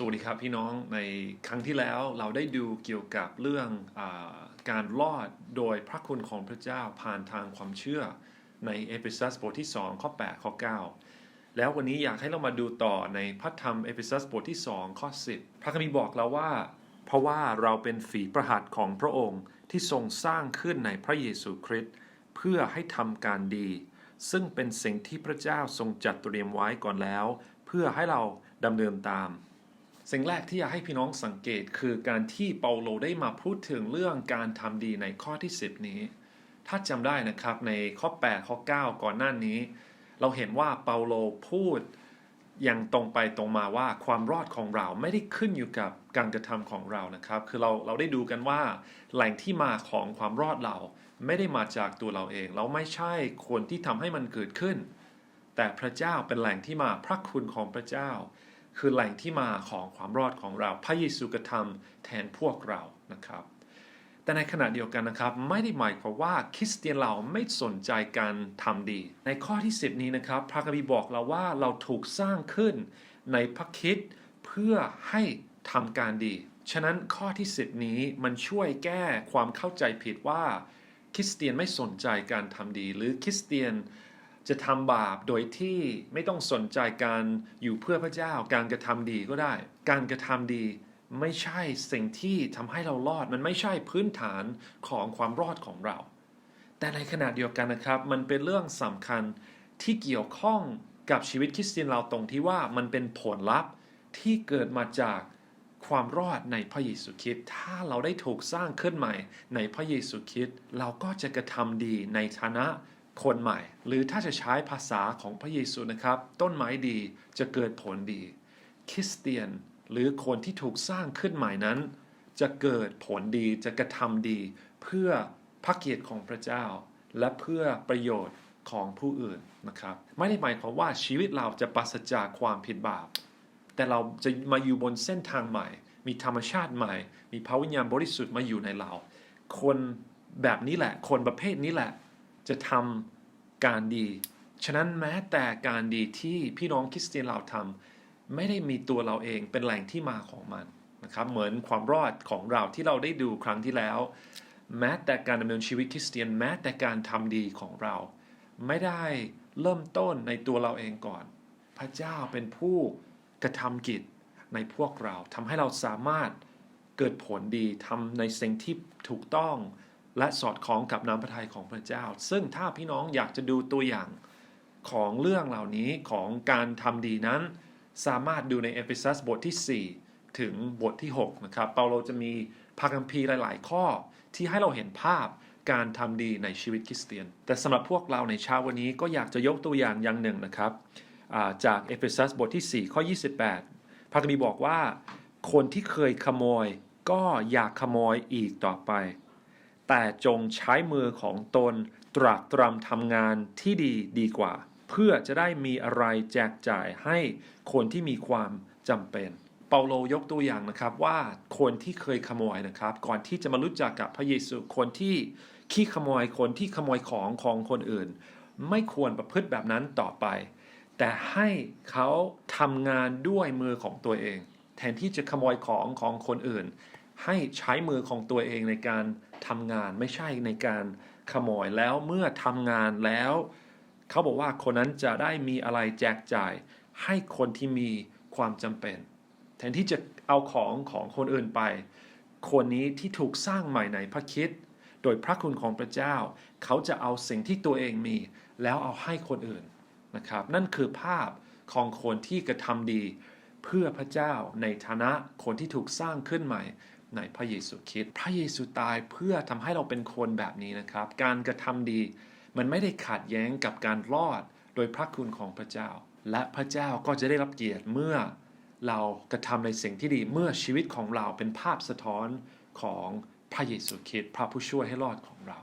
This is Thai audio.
สวัสดีครับพี่น้องในครั้งที่แล้วเราได้ดูเกี่ยวกับเรื่องอการรอดโดยพระคุณของพระเจ้าผ่านทางความเชื่อในเอเฟซัสบทที่ 2 ข้อ 8 ข้อ 9 แล้ววันนี้อยากให้เรามาดูต่อในพระธรรมเอเฟซัสบทที่ 2 ข้อ 10 พระคัมภีร์บอกเราว่า เพราะว่าเราเป็นฝีประหัตของพระองค์ที่ทรงสร้างขึ้นในพระเยซูคริสต์เพื่อให้ทำการดี ซึ่งเป็นสิ่งที่พระเจ้าทรงจัดเตรียมไว้ก่อนแล้ว เพื่อให้เราดำเนินตาม สิ่งแรกที่อยากให้พี่น้องสังเกตคือการที่เปาโลได้มาพูดถึงเรื่องการทำดีในข้อที่ 10 นี้ ถ้าจำได้นะครับในข้อ 8 ข้อ 9 ก่อนหน้านี้ เราเห็นว่าเปาโลพูดอย่างตรงไปตรงมาว่าความรอดของเราไม่ได้ขึ้นอยู่กับการกระทำของเรานะครับ คือเราเราได้ดูกันว่าแหล่งที่มาของความรอดเราไม่ได้มาจากตัวเราเอง เราไม่ใช่คนที่ทำให้มันเกิดขึ้น แต่พระเจ้าเป็นแหล่งที่มาพระคุณของพระเจ้า คือแหล่งที่มาของความรอดของเรา พระเยซูกระทำแทนพวกเรานะครับ แต่ในขณะเดียวกันนะครับ ไม่ได้หมายความว่าคริสเตียนเราไม่สนใจการทำดี ในข้อที่ 10 นี้นะครับ พระคัมภีร์บอกเราว่าเราถูกสร้างขึ้นในพระคิดเพื่อให้ทำการดี ฉะนั้นข้อที่ 10 นี้มันช่วยแก้ความเข้าใจผิดว่าคริสเตียนไม่สนใจการทำดี หรือคริสเตียน จะทำบาปโดยที่ไม่ต้องสนใจการอยู่เพื่อพระเจ้า การกระทำดีก็ได้ การกระทำดีไม่ใช่สิ่งที่ทำให้เรารอด มันไม่ใช่พื้นฐานของความรอดของเรา แต่ในขณะเดียวกันนะครับ มันเป็นเรื่องสำคัญที่เกี่ยวข้องกับชีวิตคริสเตียนเราตรงที่ว่ามันเป็นผลลัพธ์ที่เกิดมาจากความรอดในพระเยซูคริสต์ถ้าเราได้ถูกสร้างขึ้นใหม่ในพระเยซูคริสต์เราก็จะกระทำดีในฐานะ คนใหม่ หรือถ้าจะใช้ภาษาของพระเยซูนะครับ ต้นไม้ดีจะเกิดผลดีคริสเตียนหรือคนที่ถูกสร้างขึ้นใหม่นั้น จะเกิดผลดีจะกระทำดี เพื่อพระเกียรติของพระเจ้า และเพื่อประโยชน์ของผู้อื่นนะครับ ไม่ได้หมายความว่าชีวิตเราจะปราศจากความผิดบาป แต่เราจะมาอยู่บนเส้นทางใหม่ มีธรรมชาติใหม่ มีพระวิญญาณบริสุทธิ์มาอยู่ในเรา คนแบบนี้แหละ คนประเภทนี้แหละ จะทำการดี ฉะนั้นแม้แต่การดีที่พี่น้องคริสเตียนเราทำไม่ได้มีตัวเราเองเป็นแหล่งที่มาของมันนะครับเหมือนความรอดของเราที่เราได้ดูครั้งที่แล้ว แม้แต่การดำเนินชีวิตคริสเตียนแม้แต่การทำดีของเรา ไม่ได้เริ่มต้นในตัวเราเองก่อน พระเจ้าเป็นผู้กระทำกิจในพวกเราทำให้เราสามารถเกิดผลดีทำในสิ่งที่ถูกต้อง และสอดคล้องกับน้ำพระทัยของพระเจ้า ซึ่งถ้าพี่น้องอยากจะดูตัวอย่างของเรื่องเหล่านี้ของการทำดีนั้น สามารถดูในเอเฟซัสบทที่ 4 ถึงบทที่ 6 นะครับ เปาโลจะมีพระคัมภีร์หลาย ๆ ข้อที่ให้เราเห็นภาพการทำดีในชีวิตคริสเตียน แต่สำหรับพวกเราในเช้าวันนี้ก็อยากจะยกตัวอย่างอย่างหนึ่งนะครับจากเอเฟซัสบทที่ 4 ข้อ 28 พระคัมภีร์บอกว่า คนที่เคยขโมยก็อยากขโมยอีกต่อไป แต่จงใช้มือของตนตรากตรำทำงานที่ดีดีกว่า เพื่อจะได้มีอะไรแจกจ่ายให้คนที่มีความจำเป็น เปาโลยกตัวอย่างนะครับว่าคนที่เคยขโมยนะครับ ก่อนที่จะมารู้จักกับพระเยซูคนที่ขี้ขโมยคนที่ขโมยของของคนอื่น ไม่ควรประพฤติแบบนั้นต่อไป แต่ให้เขาทำงานด้วยมือของตัวเอง แทนที่จะขโมยของของคนอื่น ให้ใช้มือของตัวเองในการทำงานไม่ใช่ในการขโมยแล้วเมื่อทำงานแล้ว เขาบอกว่าคนนั้นจะได้มีอะไรแจกจ่ายให้คนที่มีความจำเป็น แทนที่จะเอาของของคนอื่นไป คนนี้ที่ถูกสร้างใหม่ในพระคิดโดยพระคุณของพระเจ้า เขาจะเอาสิ่งที่ตัวเองมี แล้วเอาให้คนอื่นนะครับ นั่นคือภาพของคนที่กระทำดี เพื่อพระเจ้าในฐานะคนที่ถูกสร้างขึ้นใหม่ ในพระเยซูคริสต์พระเยซูตายเพื่อทำให้เราเป็นคนแบบนี้นะครับ การกระทำดีมันไม่ได้ขัดแย้งกับการรอดโดยพระคุณของพระเจ้า และพระเจ้าก็จะได้รับเกียรติเมื่อเรากระทำในสิ่งที่ดีเมื่อชีวิตของเราเป็นภาพสะท้อนของพระเยซูคริสต์พระผู้ช่วยให้รอดของเรา